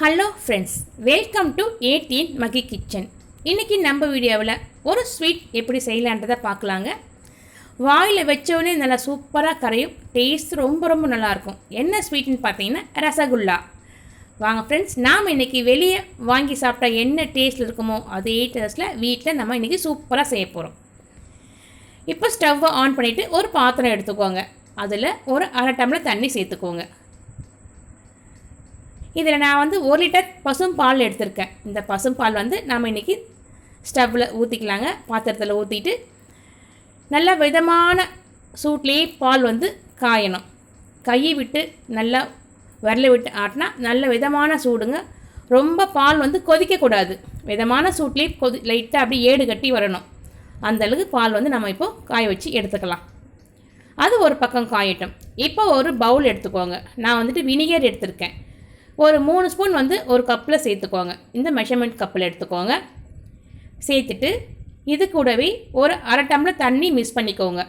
Hello friends welcome to ATN Magi kitchen இன்றைக்கி நம்ம வீடியோவில் ஒரு ஸ்வீட் எப்படி செய்யலான்றதை பார்க்கலாங்க. வாயில் வச்சவொடனே நல்லா சூப்பராக கரையும். டேஸ்ட் ரொம்ப ரொம்ப நல்லாயிருக்கும். என்ன ஸ்வீட்னு பார்த்தீங்கன்னா ரசகுல்லா. வாங்க ஃப்ரெண்ட்ஸ் நாம் இன்றைக்கி வெளியே வாங்கி சாப்பிட்டா என்ன டேஸ்ட் இருக்குமோ அதே டேஸ்ட்டில் வீட்டில் நம்ம இன்றைக்கி சூப்பராக செய்ய போகிறோம் இப்போ ஸ்டவ்வை ஆன் பண்ணிவிட்டு ஒரு பாத்திரம் எடுத்துக்கோங்க. அதில் ஒரு அரை டம்ளர் தண்ணி சேர்த்துக்கோங்க. இதில் நான் வந்து ஒரு லிட்டர் பசும் பால் எடுத்திருக்கேன். இந்த பசும் பால் வந்து நம்ம இன்றைக்கி ஸ்டவ்வில் ஊற்றிக்கலாங்க பாத்திரத்தில் ஊற்றிட்டு நல்ல விதமான சூட்லேயே பால் வந்து காயணும். கையை விட்டு நல்லா விரலை விட்டு ஆட்டினா நல்ல விதமான சூடுங்க. ரொம்ப பால் வந்து கொதிக்கக்கூடாது. விதமான சூட்லேயே கொதி லைட்டாக அப்படி ஏடு கட்டி வரணும். அந்தளவுக்கு பால் வந்து நம்ம இப்போது காய வச்சு எடுத்துக்கலாம். அது ஒரு பக்கம் காயட்டும். இப்போ ஒரு பவுல் எடுத்துக்கோங்க. நான் வந்துட்டு வினிகர் எடுத்திருக்கேன். ஒரு மூணு ஸ்பூன் வந்து ஒரு கப்பில் சேர்த்துக்கோங்க. இந்த மெஷர்மெண்ட் கப்பில் எடுத்துக்கோங்க. சேர்த்துட்டு இது கூடவே ஒரு அரை டம்ளர் தண்ணி மிக்ஸ் பண்ணிக்கோங்க.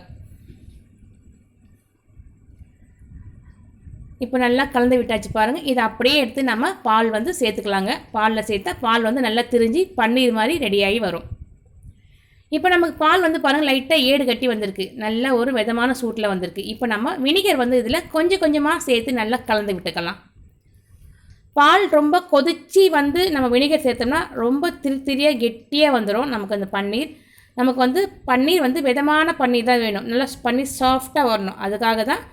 இப்போ நல்லா கலந்து விட்டாச்சு பாருங்கள் இதை அப்படியே எடுத்து நம்ம பால் வந்து சேர்த்துக்கலாங்க. பாலில் சேர்த்தா பால் வந்து நல்லா திரிஞ்சு பன்னீர் மாதிரி ரெடியாகி வரும். இப்போ நமக்கு பால் வந்து பாருங்கள் லைட்டாக ஏடு கட்டி வந்திருக்கு. நல்ல ஒரு விதமான சூட்டில் வந்திருக்கு. இப்போ நம்ம வினிகர் வந்து இதில் கொஞ்சம் கொஞ்சமாக சேர்த்து நல்லா கலந்து விட்டுக்கலாம். பால் ரொம்ப கொதிச்சு வந்து நம்ம வினிகர் சேர்த்தோம்னா ரொம்ப திரு திரியாக கெட்டியாக வந்துடும் நமக்கு அந்த பன்னீர். நமக்கு வந்து பன்னீர் வந்து விதமான பன்னீர் தான் வேணும். நல்லா பன்னீர் சாஃப்டாக வரணும். அதுக்காக தான்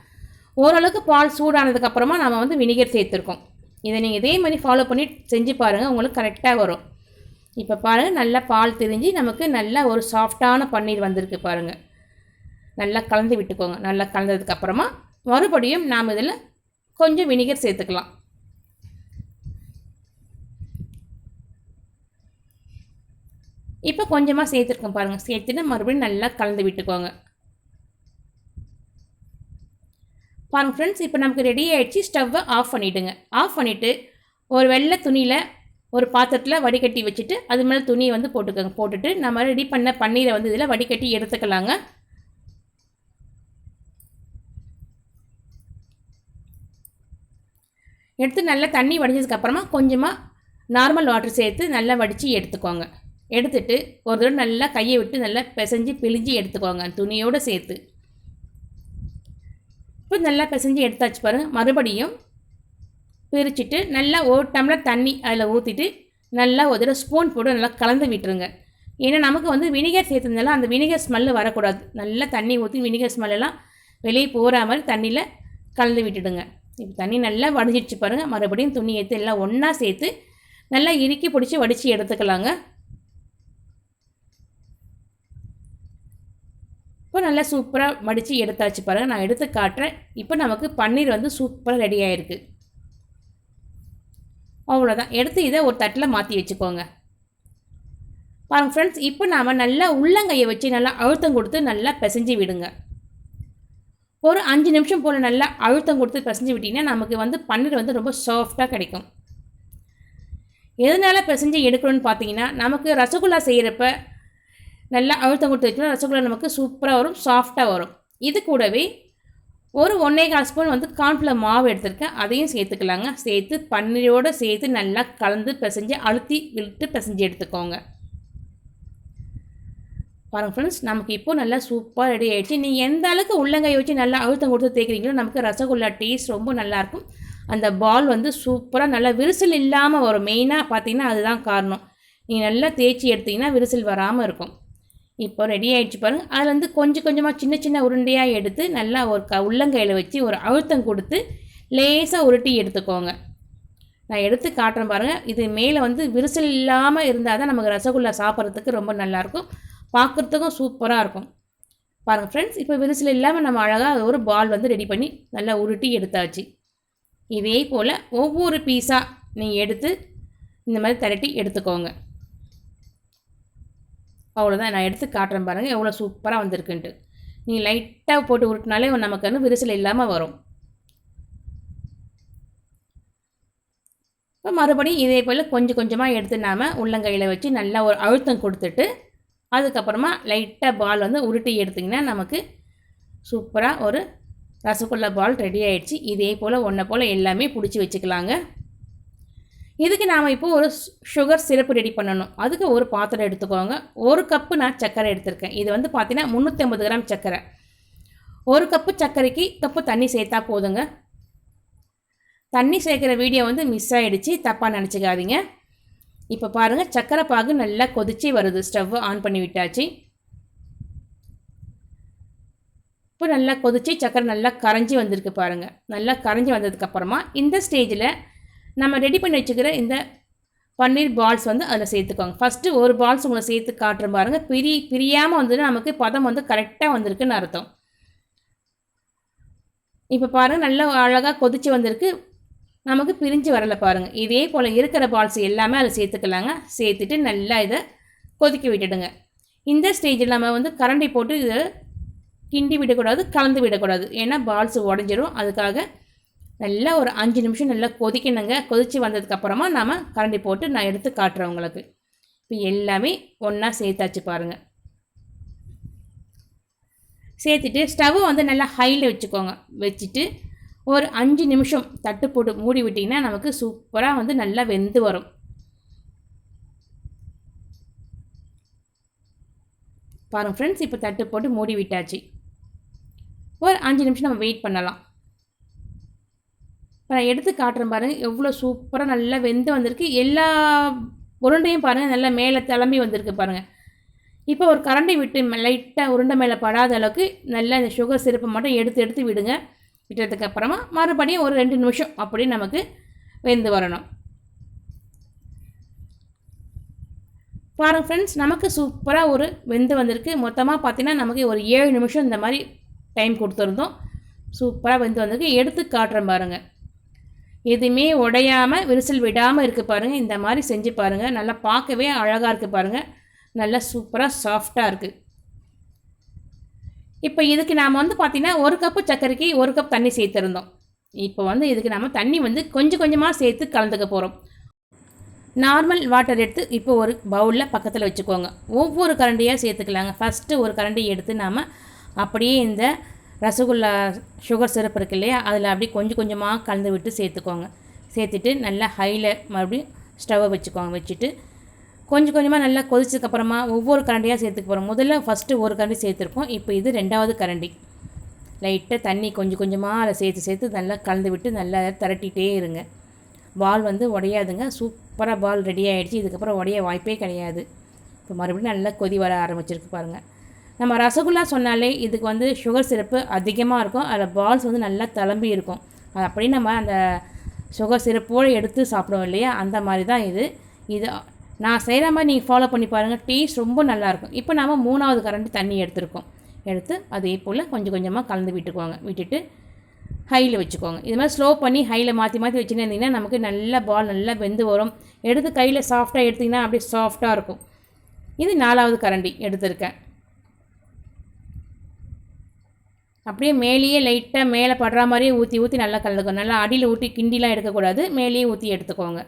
ஓரளவுக்கு பால் சூடானதுக்கப்புறமா நம்ம வந்து வினிகர் சேர்த்துருக்கோம். இதை நீங்கள் இதே மாதிரி ஃபாலோ பண்ணி செஞ்சு பாருங்கள் உங்களுக்கு கரெக்டாக வரும். இப்போ பாருங்கள் நல்லா பால் திரிஞ்சு நமக்கு நல்லா ஒரு சாஃப்டான பன்னீர் வந்திருக்கு பாருங்கள் நல்லா கலந்து விட்டுக்கோங்க. நல்லா கலந்ததுக்கப்புறமா மறுபடியும் நாம் இதில் கொஞ்சம் வினிகர் சேர்த்துக்கலாம். இப்போ கொஞ்சமாக சேர்த்துருக்கோம் பாருங்கள் சேர்த்துட்டு மறுபடியும் நல்லா கலந்து விட்டுக்கோங்க. பாருங்கள் ஃப்ரெண்ட்ஸ் இப்போ நமக்கு ரெடி ஆகிடுச்சு ஸ்டவ்வை ஆஃப் பண்ணிவிடுங்க ஆஃப் பண்ணிவிட்டு ஒரு வெள்ளை துணியில் ஒரு பாத்திரத்தில் வடிகட்டி வச்சுட்டு அது மேலே துணியை வந்து போட்டுக்கோங்க. போட்டுட்டு நம்ம ரெடி பண்ண பன்னீரை வந்து இதில் வடிகட்டி எடுத்துக்கலாங்க. எடுத்து நல்லா தண்ணி வடிஞ்சதுக்கப்புறமா கொஞ்சமாக நார்மல் வாட்டர் சேர்த்து நல்லா வடித்து எடுத்துக்கோங்க. எடுத்துட்டு ஒரு தடவை நல்லா கையை விட்டு நல்லா பிசைஞ்சு பிழிஞ்சு எடுத்துக்கோங்க. துணியோடு சேர்த்து. இப்போ நல்லா பிசைஞ்சு எடுத்தாச்சு பாருங்கள் மறுபடியும் பிரிச்சுட்டு நல்லா ஒரு டம்ளர் தண்ணி அதில் ஊற்றிட்டு நல்லா ஒரு தடவை ஸ்பூன் போட்டு நல்லா கலந்து விட்டுருங்க. ஏன்னா நமக்கு வந்து வினிகர் சேர்த்துருந்தால அந்த வினிகர் ஸ்மெல்லு வரக்கூடாது. நல்லா தண்ணி ஊற்றி வினிகர் ஸ்மெல்லாம் வெளியே போகிற மாதிரி தண்ணியில் கலந்து விட்டுடுங்க. இப்போ தண்ணி நல்லா வடிஞ்சிடுச்சு பாருங்கள் மறுபடியும் துணி எடுத்து எல்லாம் ஒன்றா சேர்த்து நல்லா இறுக்கி பிடிச்சி வடித்து எடுத்துக்கலாங்க. இப்போ நல்லா சூப்பராக மடித்து எடுத்தாச்சு பாருங்கள் நான் எடுத்து காட்டுறேன். இப்போ நமக்கு பன்னீர் வந்து சூப்பராக ரெடி ஆகிருக்கு அவ்வளோதான் எடுத்து இதை ஒரு தட்டில் மாற்றி வச்சுக்கோங்க. பாருங்கள் ஃப்ரெண்ட்ஸ் இப்போ நாம் நல்லா உள்ளங்கையை வச்சு நல்லா அழுத்தம் கொடுத்து நல்லா பிசைஞ்சு விடுங்க. ஒரு அஞ்சு நிமிஷம் போல் நல்லா அழுத்தம் கொடுத்து பிசைஞ்சு விட்டிங்கன்னா நமக்கு வந்து பன்னீர் வந்து ரொம்ப சாஃப்டாக கிடைக்கும். எதனால் பிசைஞ்சு எடுக்கணும்னு பார்த்தீங்கன்னா நமக்கு ரசகுல்லா செய்கிறப்ப நல்லா அழுத்தம் கொடுத்து வச்சோம்னா ரசகுல்லா நமக்கு சூப்பராக வரும் சாஃப்டாக வரும். இது கூடவே ஒரு ஒன்றே கால் ஸ்பூன் வந்து கார்ன்ஃப்ளவர் மாவு எடுத்திருக்கேன். அதையும் சேர்த்துக்கலாங்க. சேர்த்து பன்னீரோடு சேர்த்து நல்லா கலந்து பிசைஞ்சு அழுத்தி விட்டு பிசைஞ்சு எடுத்துக்கோங்க. பாருங்கள் ஃப்ரெண்ட்ஸ் நமக்கு இப்போது நல்லா சூப்பராக ரெடி ஆகிடுச்சு நீங்கள் எந்த அளவுக்கு உள்ளங்கையை வச்சு நல்லா அழுத்தம் கொடுத்து தேய்க்கிறீங்களோ நமக்கு ரசகுல்லா டேஸ்ட் ரொம்ப நல்லாயிருக்கும் அந்த பால் வந்து சூப்பராக நல்லா விரிசல் இல்லாமல் வரும். மெயினாக பார்த்தீங்கன்னா அதுதான் காரணம். நீங்கள் நல்லா தேய்ச்சி எடுத்திங்கன்னா விரிசல் வராமல் இருக்கும். இப்போ ரெடி ஆகிடுச்சு பாருங்கள் அதில் வந்து கொஞ்சம் கொஞ்சமாக சின்ன சின்ன உருண்டையாக எடுத்து நல்லா ஒரு க உள்ளங்கையில் வச்சு ஒரு அழுத்தம் கொடுத்து லேசாக உருட்டி எடுத்துக்கோங்க. நான் எடுத்து காட்டுறேன் பாருங்கள் இது மேலே வந்து விரிசல் இல்லாமல் இருந்தால் தான் நமக்கு ரசகுல்லா சாப்பிட்றதுக்கு ரொம்ப நல்லாயிருக்கும். பார்க்குறதுக்கும் சூப்பராக இருக்கும். பாருங்கள் ஃப்ரெண்ட்ஸ் இப்போ விரிசல் இல்லாமல் நம்ம அழகாக ஒரு பால் வந்து ரெடி பண்ணி நல்லா உருட்டி எடுத்தாச்சு. இதே போல் ஒவ்வொரு பீஸாக நீங்கள் எடுத்து இந்த மாதிரி திரட்டி எடுத்துக்கோங்க. அவ்வளோதான் நான் எடுத்து காட்டுறேன் பாருங்கள் எவ்வளோ சூப்பராக வந்திருக்குன்ட்டு. நீ லைட்டாக போட்டு உருட்டினாலே நமக்கு வந்து விரிசல் இல்லாமல் வரும். இப்போ மறுபடியும் இதே போல் கொஞ்சம் கொஞ்சமாக எடுத்து நாம் உள்ளங்கையில் வச்சு நல்லா ஒரு அழுத்தம் கொடுத்துட்டு அதுக்கப்புறமா லைட்டாக பால் வந்து உருட்டி எடுத்திங்கன்னா நமக்கு சூப்பராக ஒரு ரசகுல்லா பால் ரெடி ஆகிடுச்சு இதே போல் ஒன்றை போல் எல்லாமே பிடிச்சி வச்சுக்கலாங்க. இதுக்கு நாம் இப்போ ஒரு சுகர் சிரப்பு ரெடி பண்ணணும். அதுக்கு ஒரு பாத்திரம் எடுத்துக்கோங்க. ஒரு கப்பு நான் சர்க்கரை எடுத்திருக்கேன். இது வந்து பார்த்தீங்கன்னா முந்நூற்றி ஐம்பது கிராம் சர்க்கரை ஒரு கப்பு சர்க்கரைக்கு கப்பு தண்ணி சேர்த்தா போதுங்க. தண்ணி சேர்க்குற வீடியோ வந்து மிஸ் ஆகிடுச்சு தப்பாக நினச்சிக்காதீங்க. இப்போ பாருங்கள் சர்க்கரை பாகு நல்லா கொதிச்சு வருது. ஸ்டவ் ஆன் பண்ணி விட்டாச்சு. இப்போ நல்லா கொதிச்சு சர்க்கரை நல்லா கரைஞ்சி வந்திருக்கு பாருங்கள் நல்லா கரைஞ்சி வந்ததுக்கப்புறமா இந்த ஸ்டேஜில் நம்ம ரெடி பண்ணி வச்சுக்கிற இந்த பன்னீர் பால்ஸ் வந்து அதில் சேர்த்துக்கோங்க. ஃபஸ்ட்டு ஒரு பால்ஸ் உங்களை சேர்த்து காட்டுற பாருங்கள் பிரி பிரியாமல் வந்து நமக்கு பதம் வந்து கரெக்டாக வந்திருக்குன்னு அர்த்தம். இப்போ பாருங்கள் நல்லா அழகாக கொதிச்சு வந்திருக்கு. நமக்கு பிரிஞ்சு வரலை பாருங்கள் இதே போல் இருக்கிற பால்ஸ் எல்லாமே அதில் சேர்த்துக்கலாங்க. சேர்த்துட்டு நல்லா இதை கொதிக்க விட்டுடுங்க. இந்த ஸ்டேஜில் நம்ம வந்து கரண்டி போட்டு இதை கிண்டி விடக்கூடாது கலந்து விடக்கூடாது. ஏன்னா பால்ஸ் உடஞ்சிரும். அதுக்காக நல்லா ஒரு அஞ்சு நிமிஷம் நல்லா கொதிக்கணுங்க. கொதித்து வந்ததுக்கப்புறமா நாம் கரண்டி போட்டு நான் எடுத்து காட்டுறேன் உங்களுக்கு. இப்போ எல்லாமே ஒன்றா சேர்த்தாச்சு பாருங்கள் சேர்த்துட்டு ஸ்டவ்வை வந்து நல்லா ஹையில் வச்சுக்கோங்க. வச்சுட்டு ஒரு அஞ்சு நிமிஷம் தட்டு போட்டு மூடி விட்டிங்கன்னா நமக்கு சூப்பராக வந்து நல்லா வெந்து வரும். பாருங்கள் ஃப்ரெண்ட்ஸ் இப்போ தட்டு போட்டு மூடி விட்டாச்சு. ஒரு அஞ்சு நிமிஷம் நம்ம வெயிட் பண்ணலாம். இப்போ நான் எடுத்து காட்டுறேன் பாருங்கள் எவ்வளோ சூப்பராக நல்லா வெந்து வந்திருக்கு. எல்லா உருண்டையும் பாருங்கள் நல்லா மேலே கிளம்பி வந்திருக்கு பாருங்கள் இப்போ ஒரு கரண்டி விட்டு லைட்டாக உருண்டை மேலே படாத அளவுக்கு நல்லா இந்த சுகர் சிரப்பை மட்டும் எடுத்து எடுத்து விடுங்க. விட்டதுக்கு அப்புறமா மறுபடியும் ஒரு ரெண்டு நிமிஷம் அப்படியே நமக்கு வெந்து வரணும். பாருங்கள் ஃப்ரெண்ட்ஸ் நமக்கு சூப்பராக ஒரு வெந்து வந்திருக்கு. மொத்தமாக பார்த்தீங்கன்னா நமக்கு ஒரு ஏழு நிமிஷம் இந்த மாதிரி டைம் கொடுத்துருந்தோம். சூப்பராக வெந்து வந்திருக்கு. எடுத்து காட்டுறேன் பாருங்கள் எதுவுமே உடையாமல் விரிசல் விடாமல் இருக்குது பாருங்கள் இந்த மாதிரி செஞ்சு பாருங்கள் நல்லா பார்க்கவே அழகாக இருக்குது பாருங்கள் நல்லா சூப்பராக சாஃப்டாக இருக்குது இப்போ இதுக்கு நாம் வந்து பார்த்திங்கன்னா ஒரு கப்பு சர்க்கரைக்கு ஒரு கப் தண்ணி சேர்த்துருந்தோம். இப்போ வந்து இதுக்கு நாம் தண்ணி வந்து கொஞ்சம் கொஞ்சமாக சேர்த்து கலந்துக்க போகிறோம் நார்மல் வாட்டர் எடுத்து இப்போ ஒரு பவுலில் பக்கத்தில் வச்சுக்கோங்க. ஒவ்வொரு கரண்டியாக சேர்த்துக்கலாங்க. ஃபஸ்ட்டு ஒரு கரண்டி எடுத்து நாம் அப்படியே இந்த ரசகுல்லா சுகர் சிரப் இருக்கு இல்லையா? அதில் அப்படியே கொஞ்சம் கொஞ்சமாக கலந்து விட்டு சேர்த்துக்கோங்க. சேர்த்துட்டு நல்லா ஹையில் மறுபடியும் ஸ்டவ்வை வச்சுக்கோங்க. வச்சுட்டு கொஞ்சம் கொஞ்சமாக நல்லா கொதிச்சதுக்கப்புறமா ஒவ்வொரு கரண்டியாக சேர்த்துக்க போகிறோம் முதல்ல ஃபஸ்ட்டு ஒரு கரண்டி சேர்த்துருக்கோம் இப்போ இது ரெண்டாவது கரண்டி. லைட்டாக தண்ணி கொஞ்சம் கொஞ்சமாக அதை சேர்த்து சேர்த்து நல்லா கலந்து விட்டு நல்லா திரட்டிகிட்டே இருங்க. பால் வந்து உடையாதுங்க. சூப்பராக பால் ரெடி ஆகிடுச்சு இதுக்கப்புறம் உடைய வாய்ப்பே கிடையாது. இப்போ மறுபடியும் நல்லா கொதி வர ஆரம்பிச்சிருக்கு பாருங்கள் நம்ம ரசகுல்லா சொன்னாலே இதுக்கு வந்து சுகர் சிரப்பு அதிகமாக இருக்கும். அதில் பால்ஸ் வந்து நல்லா தளம்பி இருக்கும். அது அப்படியே நம்ம அந்த சுகர் சிரப்போடு எடுத்து சாப்பிடுவோம் இல்லையா? அந்த மாதிரி தான் இது. இது நான் செய்கிற மாதிரி நீங்கள் ஃபாலோ பண்ணி பாருங்கள் டேஸ்ட் ரொம்ப நல்லாயிருக்கும் இப்போ நாம் மூணாவது கரண்டி தண்ணி எடுத்துருக்கோம். எடுத்து அதே போல் கொஞ்சம் கொஞ்சமாக கலந்து விட்டுக்குவாங்க. விட்டுட்டு ஹையில் வச்சுக்கோங்க இது மாதிரி ஸ்லோ பண்ணி ஹையில் மாற்றி மாற்றி வச்சுருந்தீங்கன்னா நமக்கு நல்ல பால் நல்லா வெந்து வரும். எடுத்து கையில் சாஃப்டாக எடுத்திங்கன்னா அப்படியே சாஃப்டாக இருக்கும். இது நாலாவது கரண்டி எடுத்திருக்கேன். அப்படியே மேலேயே லைட்டாக மேலே படுற மாதிரியே ஊற்றி ஊற்றி நல்லா கலந்துக்கணும் நல்லா அடியில் ஊற்றி கிண்டிலாம் எடுக்கக்கூடாது. மேலேயே ஊற்றி எடுத்துக்கோங்க.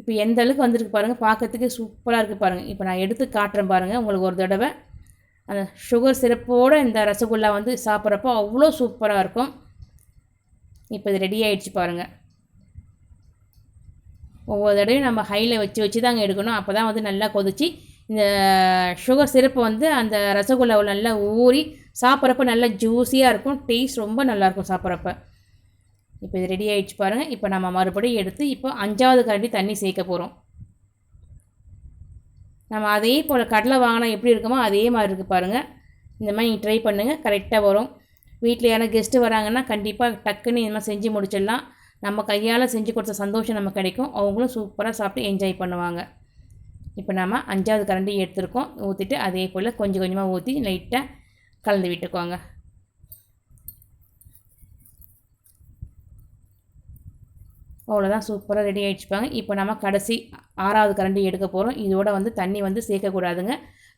இப்போ எந்த அளவுக்கு வந்திருக்கு பாருங்கள் பார்க்கறதுக்கு சூப்பராக இருக்குது பாருங்கள் இப்போ நான் எடுத்து காட்டுறேன் பாருங்கள் உங்களுக்கு ஒரு தடவை. அந்த சுகர் சிரப்போடு இந்த ரசகுல்லா வந்து சாப்பிட்றப்போ அவ்வளோ சூப்பராக இருக்கும். இப்போ இது ரெடி ஆகிடுச்சு பாருங்கள் ஒவ்வொரு தடவையும் நம்ம ஹையில் வச்சு வச்சு தாங்க எடுக்கணும். அப்போ தான் வந்து நல்லா கொதிச்சு இந்த சுகர் சிரப்பு வந்து அந்த ரசகுல்லாவில் நல்லா ஊறி சாப்பிட்றப்ப நல்லா ஜூஸியாக இருக்கும். டேஸ்ட் ரொம்ப நல்லாயிருக்கும் சாப்பிட்றப்ப. இப்போ இது ரெடி ஆகிடுச்சு பாருங்கள் இப்போ நம்ம மறுபடியும் எடுத்து இப்போ அஞ்சாவது கரண்டி தண்ணி சேர்க்க போகிறோம் நம்ம அதே போல் கடலை வாங்கினா எப்படி இருக்குமோ அதே மாதிரி இருக்குது பாருங்கள் இந்த மாதிரி நீங்கள் ட்ரை பண்ணுங்கள் கரெக்டாக வரும். வீட்டில் யாரும் கெஸ்ட்டு வராங்கன்னா கண்டிப்பாக டக்குன்னு இந்த மாதிரி செஞ்சு முடிச்சிடலாம். நம்ம கையால் செஞ்சு கொடுத்த சந்தோஷம் நமக்கு கிடைக்கும். அவங்களும் சூப்பராக சாப்பிட்டு என்ஜாய் பண்ணுவாங்க. இப்போ நாம் அஞ்சாவது கரண்டி எடுத்துருக்கோம். ஊற்றிட்டு அதே போல் கொஞ்சம் கொஞ்சமாக ஊற்றி லைட்டாக கலந்து விட்டுக்கோங்க. அவ்வளோதான் சூப்பராக ரெடி ஆகிடுச்சுப்பாங்க இப்போ நம்ம கடைசி ஆறாவது கரண்டி எடுக்க போகிறோம் இதோட வந்து தண்ணி வந்து சேர்க்கக்கூடாதுங்க.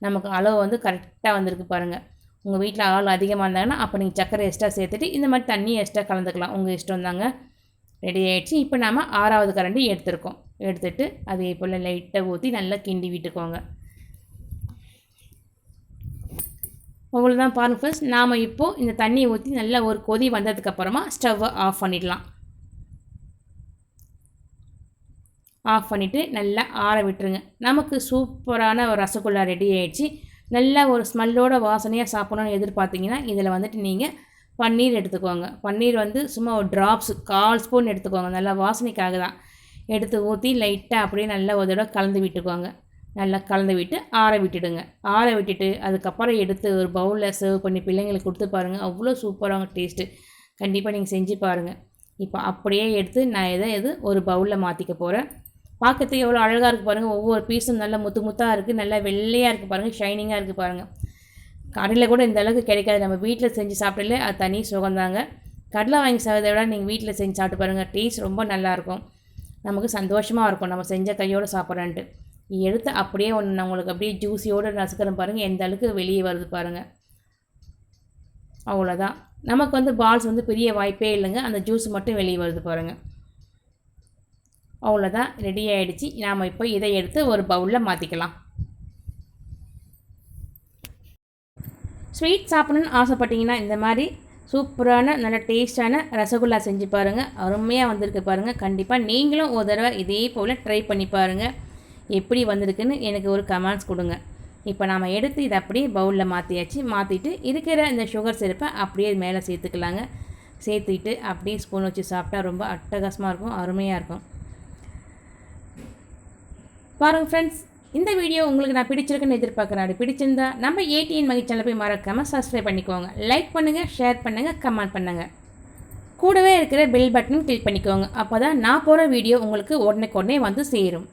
நமக்கு அளவு வந்து கரெக்டாக வந்திருக்கு பாருங்கள் உங்கள் வீட்டில் ஆள் அதிகமாக இருந்தாங்கன்னா அப்போ நீங்கள் சக்கரை எக்ஸ்ட்ரா சேர்த்துட்டு இந்த மாதிரி தண்ணி எக்ஸ்ட்ரா கலந்துக்கலாம். உங்கள் இஷ்டம் தாங்க. ரெடி ஆகிடுச்சு இப்போ நாம் ஆறாவது கரண்டி எடுத்துருக்கோம். எடுத்துட்டு அதே போல் லைட்டாக ஊற்றி நல்லா கிண்டி விட்டுக்கோங்க. உங்களுக்கு தான் பாருங்கள் ஃபர்ஸ்ட் நாம் இப்போது இந்த தண்ணியை ஊற்றி நல்லா ஒரு கொதி வந்ததுக்கப்புறமா ஸ்டவ்வை ஆஃப் பண்ணிடலாம். ஆஃப் பண்ணிவிட்டு நல்லா ஆற விட்டுருங்க. நமக்கு சூப்பரான ஒரு ரசகுல்லா ரெடி ஆகிடுச்சு நல்லா ஒரு ஸ்மெல்லோட வாசனையாக சாப்பிடணும்னு எதிர்பார்த்தீங்கன்னா இதில் வந்துட்டு நீங்கள் பன்னீர் எடுத்துக்கோங்க. பன்னீர் வந்து சும்மா ஒரு ட்ராப்ஸ் கால் ஸ்பூன் எடுத்துக்கோங்க. நல்லா வாசனைக்காக தான். எடுத்து ஊற்றி லைட்டாக அப்படியே நல்லா ஒரு தடவை கலந்து விட்டுக்கோங்க நல்லா கலந்து விட்டு ஆற விட்டுடுங்க. ஆற விட்டுட்டு அதுக்கப்புறம் எடுத்து ஒரு பவுலில் சர்வ் பண்ணி பிள்ளைங்களுக்கு கொடுத்து பாருங்கள் அவ்வளோ சூப்பராக டேஸ்ட்டு கண்டிப்பாக நீங்கள் செஞ்சு பாருங்கள் இப்போ அப்படியே எடுத்து நான் எதை எது ஒரு பவுலில் மாற்றிக்க போகிறேன் பார்க்கறதுக்கு எவ்வளோ அழகாக இருக்குது பாருங்கள் ஒவ்வொரு பீஸும் நல்லா முத்து முத்தாக இருக்குது நல்லா வெள்ளையாக இருக்குது பாருங்கள் ஷைனிங்காக இருக்குது பாருங்கள் கடையில் கூட இந்த அளவுக்கு கிடைக்காது. நம்ம வீட்டில் செஞ்சு சாப்பிடல அது தனி சுகந்தாங்க கடலை வாங்கி சாப்பிட்றத விட நீங்கள் வீட்டில் செஞ்சு சாப்பிட்டு பாருங்கள் டேஸ்ட் ரொம்ப நல்லாயிருக்கும் நமக்கு சந்தோஷமாக இருக்கும். நம்ம செஞ்ச கையோடு சாப்பிட்றேன்ட்டு. எடுத்து அப்படியே ஒன்று நம்மளுக்கு உங்களுக்கு அப்படியே ஜூஸியோடு நசுக்கிறேன் பாருங்கள் எந்த அளவுக்கு வெளியே வருது பாருங்கள் அவ்வளோதான் நமக்கு வந்து பால்ஸ் வந்து பெரிய வாய்ப்பே இல்லைங்க. அந்த ஜூஸ் மட்டும் வெளியே வருது பாருங்கள் அவ்வளோதான் ரெடி ஆகிடுச்சு நாம் இப்போ இதை எடுத்து ஒரு பவுலில் மாற்றிக்கலாம் ஸ்வீட் சாப்பிடணுன்னு ஆசைப்பட்டீங்கன்னா இந்த மாதிரி சூப்பரான நல்ல டேஸ்டான ரசகுல்லா செஞ்சு பாருங்கள் அருமையாக வந்திருக்கு பாருங்கள் கண்டிப்பாக நீங்களும் ஒரு தடவை இதே போல் ட்ரை பண்ணி பாருங்கள் எப்படி வந்திருக்குன்னு எனக்கு ஒரு கமெண்ட்ஸ் கொடுங்க. இப்போ நாம் எடுத்து இதை அப்படியே பவுலில் மாற்றியாச்சு மாற்றிட்டு இருக்கிற இந்த சுகர் சிறப்பை அப்படியே மேலே சேர்த்துக்கலாங்க. சேர்த்துக்கிட்டு அப்படியே ஸ்பூன் வச்சு சாப்பிட்டா ரொம்ப அட்டகாசமாக இருக்கும் அருமையாக இருக்கும். பாருங்கள் ஃப்ரெண்ட்ஸ் இந்த வீடியோ உங்களுக்கு நான் பிடிச்சிருக்குன்னு எதிர்பார்க்குறேன் அப்படி பிடிச்சிருந்தா நம்ம ஏடிஎன் மகிழ்ச்சியில் போய் மறக்காமல் சப்ஸ்கிரைப் பண்ணிக்கோங்க. லைக் பண்ணுங்கள் ஷேர் பண்ணுங்கள் கமெண்ட் பண்ணுங்கள் கூடவே இருக்கிற பெல் பட்டன் கிளிக் பண்ணிக்கோங்க. அப்போ தான் நான் போகிற வீடியோ உங்களுக்கு உடனே உடனே வந்து சேரும்.